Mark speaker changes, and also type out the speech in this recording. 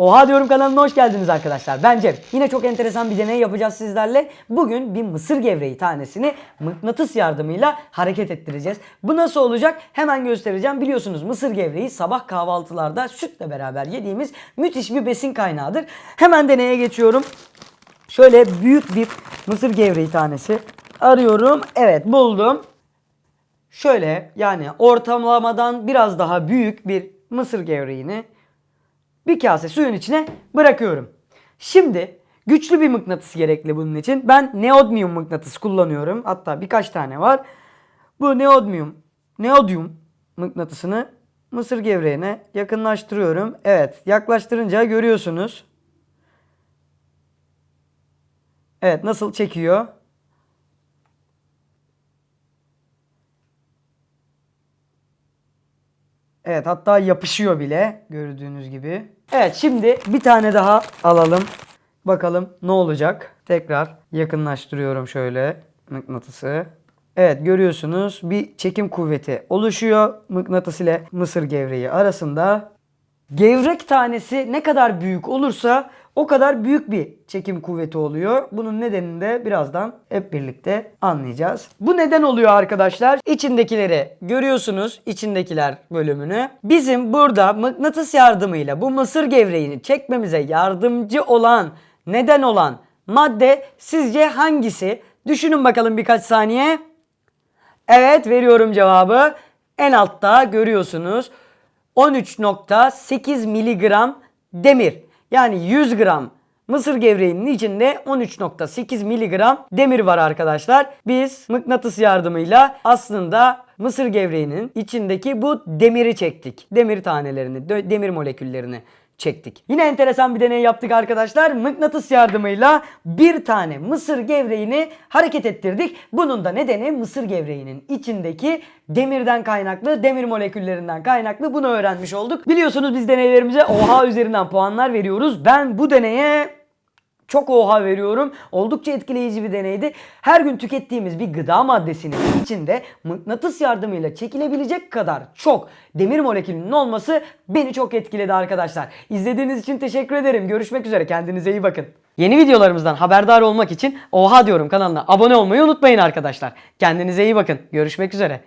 Speaker 1: Oha diyorum kanalına hoş geldiniz arkadaşlar. Ben Cem. Yine çok enteresan bir deney yapacağız sizlerle. Bugün bir mısır gevreği tanesini mıknatıs yardımıyla hareket ettireceğiz. Bu nasıl olacak? Hemen göstereceğim. Biliyorsunuz mısır gevreği sabah kahvaltılarda sütle beraber yediğimiz müthiş bir besin kaynağıdır. Hemen deneye geçiyorum. Şöyle büyük bir mısır gevreği tanesi arıyorum. Evet buldum. Şöyle yani ortalamadan biraz daha büyük bir mısır gevreğini bir kase suyun içine bırakıyorum. Şimdi güçlü bir mıknatıs gerekli bunun için. Ben neodymium mıknatıs kullanıyorum. Hatta birkaç tane var. Bu neodymium, neodyum mıknatısını mısır gevreğine yakınlaştırıyorum. Evet, yaklaştırınca görüyorsunuz. Evet, nasıl çekiyor? Evet hatta yapışıyor bile gördüğünüz gibi. Evet şimdi bir tane daha alalım. Bakalım ne olacak. Tekrar yakınlaştırıyorum şöyle mıknatısı. Evet görüyorsunuz bir çekim kuvveti oluşuyor mıknatıs ile mısır gevreği arasında. Gevrek tanesi ne kadar büyük olursa o kadar büyük bir çekim kuvveti oluyor. Bunun nedenini de birazdan hep birlikte anlayacağız. Bu neden oluyor arkadaşlar? İçindekileri görüyorsunuz. içindekiler bölümünü. Bizim burada mıknatıs yardımıyla bu mısır gevreğini çekmemize yardımcı olan, neden olan madde sizce hangisi? Düşünün bakalım birkaç saniye. Evet veriyorum cevabı. En altta görüyorsunuz 13.8 miligram demir. Yani 100 gram mısır gevreğinin içinde 13.8 miligram demir var arkadaşlar. Biz mıknatıs yardımıyla aslında mısır gevreğinin içindeki bu demiri çektik. Demir tanelerini, demir moleküllerini çektik. Yine enteresan bir deney yaptık arkadaşlar. Mıknatıs yardımıyla bir tane mısır gevreğini hareket ettirdik. Bunun da nedeni mısır gevreğinin içindeki demirden kaynaklı, demir moleküllerinden kaynaklı bunu öğrenmiş olduk. Biliyorsunuz biz deneylerimize oha üzerinden puanlar veriyoruz. Ben bu deneye çok oha veriyorum. Oldukça etkileyici bir deneydi. Her gün tükettiğimiz bir gıda maddesinin içinde mıknatıs yardımıyla çekilebilecek kadar çok demir molekülünün olması beni çok etkiledi arkadaşlar. İzlediğiniz için teşekkür ederim. Görüşmek üzere. Kendinize iyi bakın. Yeni videolarımızdan haberdar olmak için Oha diyorum kanalına abone olmayı unutmayın arkadaşlar. Kendinize iyi bakın. Görüşmek üzere.